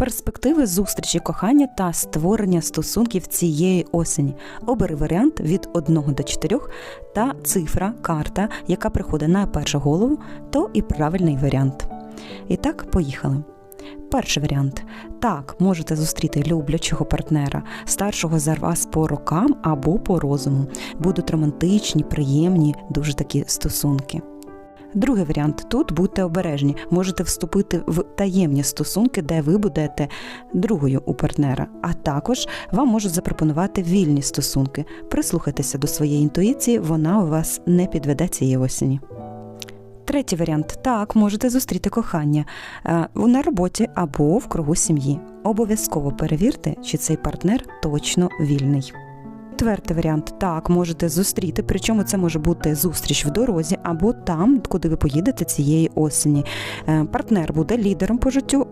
Перспективи зустрічі кохання та створення стосунків цієї осені. Обери варіант від 1 до 4 та цифра, карта, яка приходить на першу голову, то і правильний варіант. І так, поїхали. Перший варіант. Так, можете зустріти люблячого партнера, старшого за вас по рокам або по розуму. Будуть романтичні, приємні, дуже такі стосунки. Другий варіант тут будьте обережні, можете вступити в таємні стосунки, де ви будете другою у партнера. А також вам можуть запропонувати вільні стосунки. Прислухайтеся до своєї інтуїції, вона у вас не підведе цієї осені. Третій варіант так, можете зустріти кохання е, на роботі або в кругу сім'ї. Обов'язково перевірте, чи цей партнер точно вільний. Четвертий варіант так, можете зустріти, причому це може бути зустріч в дорозі або там, куди ви поїдете цієї осені. Е, Партнер буде лідером по життю